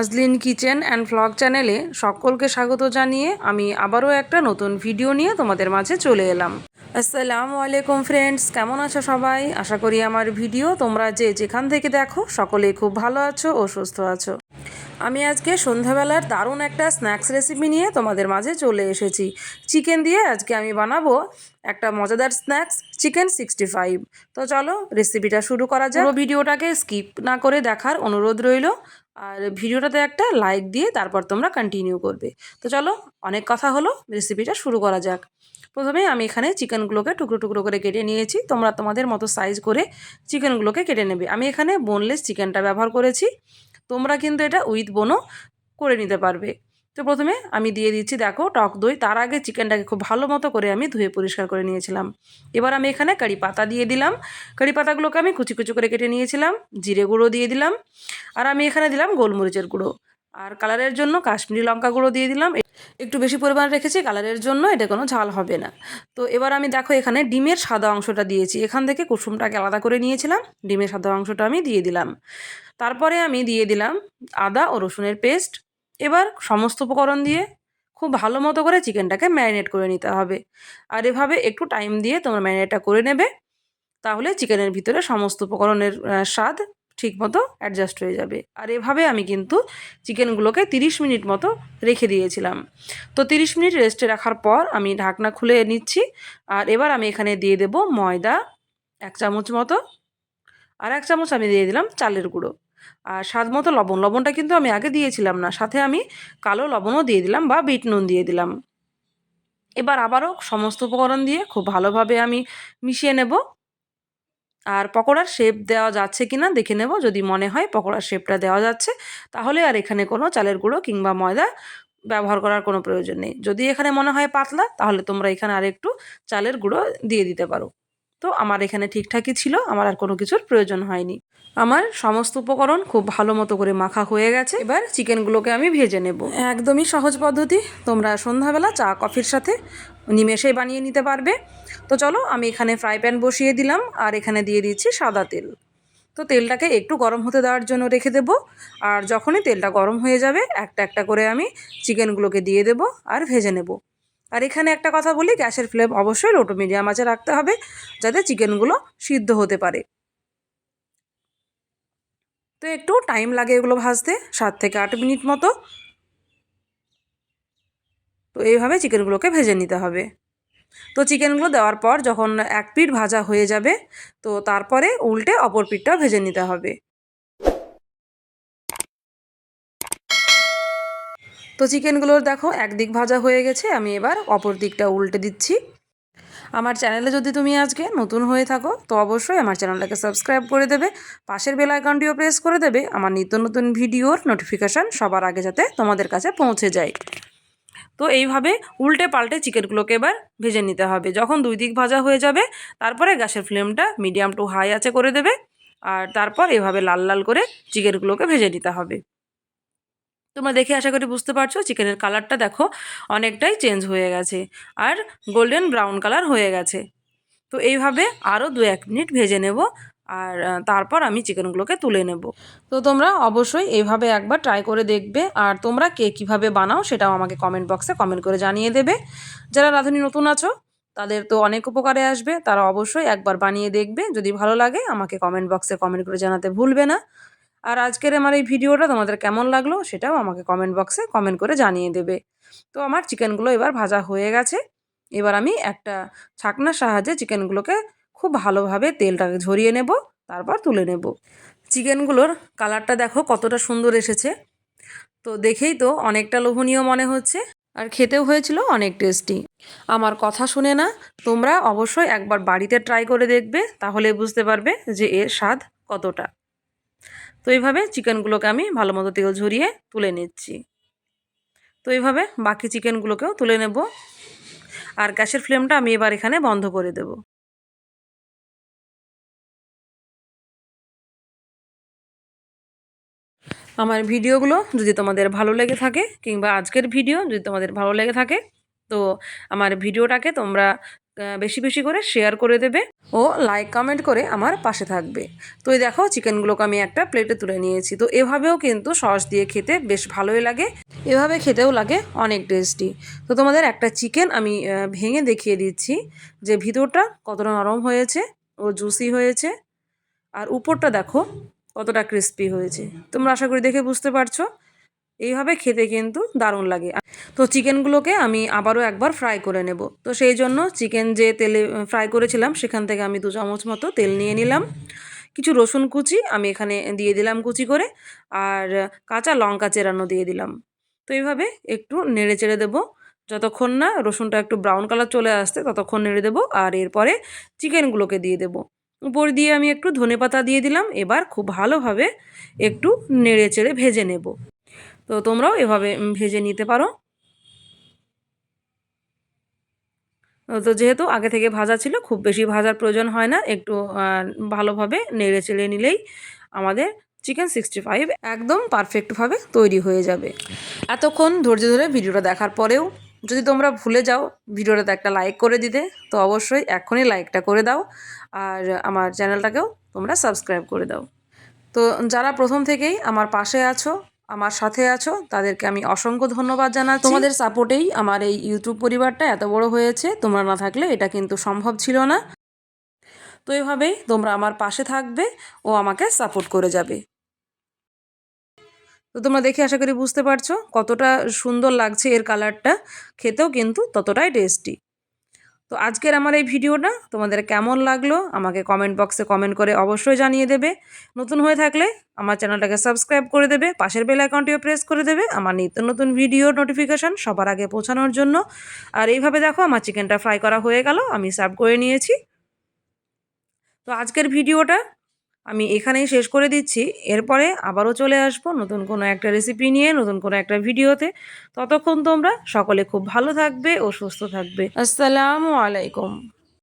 Azlin kitchen and vlog চ্যানেলে সকলকে স্বাগত জানিয়ে আমি আবারও একটা নতুন ভিডিও নিয়ে তোমাদের মাঝে চলে এলাম। আসসালামু আলাইকুম ফ্রেন্ডস কেমন আছো সবাই? আশা করি আমার ভিডিও তোমরা যে যেখান থেকে দেখো সকলেই খুব ভালো আছো ও সুস্থ আছো। আমি আজকে সন্ধ্যাবেলার দারুণ একটা স্ন্যাক্স রেসিপি নিয়ে তোমাদের মাঝে চলে এসেছি। চিকেন দিয়ে আজকে আমি বানাবো একটা মজাদার স্ন্যাক্স চিকেন সিক্সটি ফাইভ তো চলো রেসিপিটা শুরু করা যাক। ভিডিওটাকে স্কিপ না করে দেখার অনুরোধ রইল। আর ভিডিওটাতে একটা লাইক দিয়ে তারপর তোমরা কন্টিনিউ করবে। তো চলো, অনেক কথা হলো রেসিপিটা শুরু করা যাক। প্রথমে আমি এখানে চিকেনগুলোকে টুকরো টুকরো করে কেটে নিয়েছি। তোমরা তোমাদের মতো সাইজ করে চিকেনগুলোকে কেটে নেবে। আমি এখানে বোনলেস চিকেনটা ব্যবহার করেছি। তোমরা কিন্তু এটা উইথ বোনও করে নিতে পারবে। তো প্রথমে আমি দিয়ে দিচ্ছি, দেখো, টক দই। তার আগে চিকেনটাকে খুব ভালো মতো করে আমি ধুয়ে পরিষ্কার করে নিয়েছিলাম। এবার আমি এখানে কারি পাতা দিয়ে দিলাম। কারি পাতাগুলোকে আমি কুচি কুচি করে কেটে নিয়েছিলাম, জিরে গুঁড়ো দিয়ে দিলাম, আর আমি এখানে দিলাম গোলমরিচের গুঁড়ো। আর কালারের জন্য কাশ্মীরি লঙ্কা গুঁড়ো দিয়ে দিলাম। একটু বেশি পরিমাণে রেখেছি, কালারের জন্য এটা কোনো ঝাল হবে না। তো এবার আমি দেখো এখানে ডিমের সাদা অংশটা দিয়েছি। এখান থেকে কুসুমটাকে আলাদা করে নিয়েছিলাম, ডিমের সাদা অংশটা আমি দিয়ে দিলাম। তারপরে আমি দিয়ে দিলাম আদা ও রসুনের পেস্ট। এবার সমস্ত উপকরণ দিয়ে খুব ভালো মতো করে চিকেনটাকে ম্যারিনেট করে নিতে হবে। আর এভাবে একটু টাইম দিয়ে তোমরা ম্যারিনেটটা করে নেবে, তাহলে চিকেনের ভিতরে সমস্ত উপকরণের স্বাদ ঠিক মতো অ্যাডজাস্ট হয়ে যাবে। আর এভাবে আমি কিন্তু চিকেনগুলোকে তিরিশ মিনিট মতো রেখে দিয়েছিলাম। তো তিরিশ মিনিট রেস্টে রাখার পর আমি ঢাকনা খুলে নিচ্ছি। আর এবার আমি এখানে দিয়ে দেব ময়দা এক চামচ মতো। আর এক চামচ আমি দিয়ে দিলাম চালের গুঁড়ো। আর স্বাদ মতো লবণ। লবণটা কিন্তু আমি আগে দিয়েছিলাম না, সাথে আমি কালো লবণও দিয়ে দিলাম বা বিট নুন দিয়ে দিলাম। এবার আবারও সমস্ত উপকরণ দিয়ে খুব ভালোভাবে আমি মিশিয়ে নেব। আর পকোড়ার শেপ দেওয়া যাচ্ছে কি না দেখে নেব, যদি মনে হয় পকোড়ার শেপটা দেওয়া যাচ্ছে, তাহলে আর এখানে কোনো চালের গুঁড়ো কিংবা ময়দা ব্যবহার করার কোনো প্রয়োজন নেই। যদি এখানে মনে হয় পাতলা, তাহলে তোমরা এখানে আর একটু চালের গুঁড়ো দিয়ে দিতে পারো। তো আমার এখানে ঠিকঠাকই ছিল, আমার আর কোনো কিছুর প্রয়োজন হয়নি। আমার সমস্ত উপকরণ খুব ভালো মতো করে মাখা হয়ে গেছে। এবার চিকেনগুলোকে আমি ভেজে নেব। একদমই সহজ পদ্ধতি। তোমরা সন্ধ্যাবেলা চা, কফির সাথে নিমেষেই বানিয়ে নিতে পারবে। তো চলো, আমি এখানে ফ্রাই প্যান বসিয়ে দিলাম আর এখানে দিয়ে দিচ্ছি সাদা তেল। তো তেলটাকে একটু গরম হতে দেওয়ার জন্য রেখে দেবো। আর যখনই তেলটা গরম হয়ে যাবে, একটা একটা করে আমি চিকেনগুলোকে দিয়ে দেবো আর ভেজে নেব। আর এখানে একটা কথা বলি, গ্যাসের ফ্লেম অবশ্যই লোটো মিডিয়াম আঁচে রাখতে হবে যাতে চিকেনগুলো সিদ্ধ হতে পারে। তো একটু টাইম লাগে এগুলো ভাজতে, সাত থেকে আট মিনিট মতো। তো এইভাবে চিকেনগুলোকে ভেজে নিতে হবে। তো চিকেনগুলো দেওয়ার পর যখন এক পিঠ ভাজা হয়ে যাবে, তো তারপরে উল্টে অপর পিঠটাও ভেজে নিতে হবে। তো চিকেনগুলোর দেখো, একদিক ভাজা হয়ে গেছে, আমি এবার অপর দিকটা উল্টে দিচ্ছি। আমার চ্যানেলে যদি তুমি আজকে নতুন হয়ে থাকো, তো অবশ্যই আমার চ্যানেলটাকে সাবস্ক্রাইব করে দেবে, পাশের বেল আইকনটিও প্রেস করে দেবে, আমার নিত্য নতুন ভিডিওর নোটিফিকেশান সবার আগে যাতে তোমাদের কাছে পৌঁছে যায়। তো এইভাবে উল্টে পাল্টে চিকেনগুলোকে এবার ভেজে নিতে হবে। যখন দুই দিক ভাজা হয়ে যাবে, তারপরে গ্যাসের ফ্লেমটা মিডিয়াম টু হাই আছে করে দেবে, আর তারপর এভাবে লাল লাল করে চিকেনগুলোকে ভেজে নিতে হবে। তোমরা দেখে আশা করি বুঝতে পারছ, চিকেনের কালারটা দেখো অনেকটাই চেঞ্জ হয়ে গেছে আর গোল্ডেন ব্রাউন কালার হয়ে গেছে। তো এইভাবে আরও দু এক মিনিট ভেজে নেব আর তারপর আমি চিকেনগুলোকে তুলে নেব। তো তোমরা অবশ্যই এইভাবে একবার ট্রাই করে দেখবে আর তোমরা কে কীভাবে বানাও সেটাও আমাকে কমেন্ট বক্সে কমেন্ট করে জানিয়ে দেবে। যারা রাঁধুনি নতুন আছো, তাদের তো অনেক উপকারে আসবে, তারা অবশ্যই একবার বানিয়ে দেখবে। যদি ভালো লাগে আমাকে কমেন্ট বক্সে কমেন্ট করে জানাতে ভুলবে না। আর আজকের আমার এই ভিডিওটা তোমাদের কেমন লাগল সেটাও আমাকে কমেন্ট বক্সে কমেন্ট করে জানিয়ে দেবে। তো আমার চিকেনগুলো এবার ভাজা হয়ে গেছে। এবার আমি একটা ছাকনার সাহায্যে চিকেনগুলোকে খুব ভালোভাবে তেলটাকে ঝরিয়ে নেব, তারপর তুলে নেব। চিকেনগুলোর কালারটা দেখো কতটা সুন্দর এসেছে। তো দেখেই তো অনেকটা লোভনীয় মনে হচ্ছে। আর খেতেও হয়েছিল অনেক টেস্টি আমার কথা শুনে না, তোমরা অবশ্যই একবার বাড়িতে ট্রাই করে দেখবে, তাহলে বুঝতে পারবে যে এর স্বাদ কতটা। তো এইভাবে চিকেনগুলোকে আমি ভালো মতো তেল ঝরিয়ে তুলে নিচ্ছি। তো এইভাবে বাকি চিকেনগুলোকেও তুলে নেব। আর গ্যাসের ফ্লেমটা আমি এবার এখানে বন্ধ করে দেব। আমার ভিডিওগুলো যদি তোমাদের ভালো লেগে থাকে কিংবা আজকের ভিডিও যদি তোমাদের ভালো লেগে থাকে, তো আমার ভিডিওটাকে তোমরা বেশি বেশি করে শেয়ার করে দেবে ও লাইক কমেন্ট করে আমার পাশে থাকবে। তো এই দেখো চিকেনগুলোকে আমি একটা প্লেটে তুলে নিয়েছি। তো এভাবেও কিন্তু সস দিয়ে খেতে বেশ ভালোই লাগে। এভাবে খেতেও লাগে, অনেক টেস্টি তো তোমাদের একটা চিকেন আমি ভেঙে দেখিয়ে দিচ্ছি যে ভিতরটা কতটা নরম হয়েছে, ও জুসি হয়েছে, আর উপরটা দেখো কতটা ক্রিস্পি হয়েছে। তোমরা আশা করি দেখে বুঝতে পারছ। এইভাবে খেতে কিন্তু দারুণ লাগে। তো চিকেনগুলোকে আমি আবারও একবার ফ্রাই করে নেব। তো সেই জন্য চিকেন যে তেলে ফ্রাই করেছিলাম, সেখান থেকে আমি দু চামচ মতো তেল নিয়ে নিলাম। কিছু রসুন কুচি আমি এখানে দিয়ে দিলাম কুচি করে, আর কাঁচা লঙ্কা চেরানো দিয়ে দিলাম। তো এইভাবে একটু নেড়ে চেড়ে দেবো। যতক্ষণ না রসুনটা একটু ব্রাউন কালার চলে আসছে, ততক্ষণ নেড়ে দেবো, আর এরপরে চিকেনগুলোকে দিয়ে দেবো। উপর দিয়ে আমি একটু ধনেপাতা দিয়ে দিলাম, এবার খুব ভালোভাবে একটু নেড়ে চেড়ে ভেজে নেব। তো তোমরাও এভাবে ভেজে নিতে পারো। তো যেহেতু আগে থেকে ভাজা ছিল, খুব বেশি ভাজার প্রয়োজন হয় না। একটু ভালোভাবে নেড়ে চেড়ে নিলেই আমাদের চিকেন সিক্সটি ফাইভ একদম পারফেক্টভাবে তৈরি হয়ে যাবে। এতক্ষণ ধৈর্য ধরে ভিডিওটা দেখার পরেও যদি তোমরা ভুলে যাও, ভিডিওটাতে একটা লাইক করে দিতে, তো অবশ্যই এখনই লাইকটা করে দাও আর আমার চ্যানেলটাকেও তোমরা সাবস্ক্রাইব করে দাও। তো যারা প্রথম থেকেই আমার পাশে আছো আমার সাথে আছো, তাদেরকে আমি অসংখ্য ধন্যবাদ জানাচ্ছি। তোমাদের সাপোর্টেই আমার এই ইউটিউব পরিবারটা এত বড় হয়েছে, তোমরা না থাকলে এটা কিন্তু সম্ভব ছিল না। তো এভাবেই তোমরা আমার পাশে থাকবে, ও আমাকে সাপোর্ট করে যাবে। তো তোমরা দেখে আশা করি বুঝতে পারছ, কতটা সুন্দর লাগছে এর কালারটা, খেতেও কিন্তু ততটাই টেস্টি। তো আজকের আমার এই ভিডিওটা, তোমাদের কেমন লাগল আমাকে কমেন্ট বক্সে কমেন্ট করে অবশ্যই জানিয়ে দেবে। নতুন হয়ে থাকলে আমার চ্যানেলটাকে সাবস্ক্রাইব করে দেবে, পাশের বেল অ্যাকাউন্টটিও প্রেস করে দেবে আমার নিত্য নতুন ভিডিও নোটিফিকেশান সবার আগে পৌঁছানোর জন্য। আর এইভাবে দেখো আমার চিকেনটা ফ্রাই করা হয়ে গেল, আমি সার্ভ করে নিয়েছি। তো আজকের ভিডিওটা আমি এখানেই শেষ করে দিচ্ছি। এরপরে আবারও চলে আসব নতুন কোনো একটা রেসিপি নিয়ে, নতুন কোনো একটা ভিডিওতে। ততক্ষণ তোমরা সকলে খুব ভালো থাকবে ও সুস্থ থাকবে। আসসালামু আলাইকুম।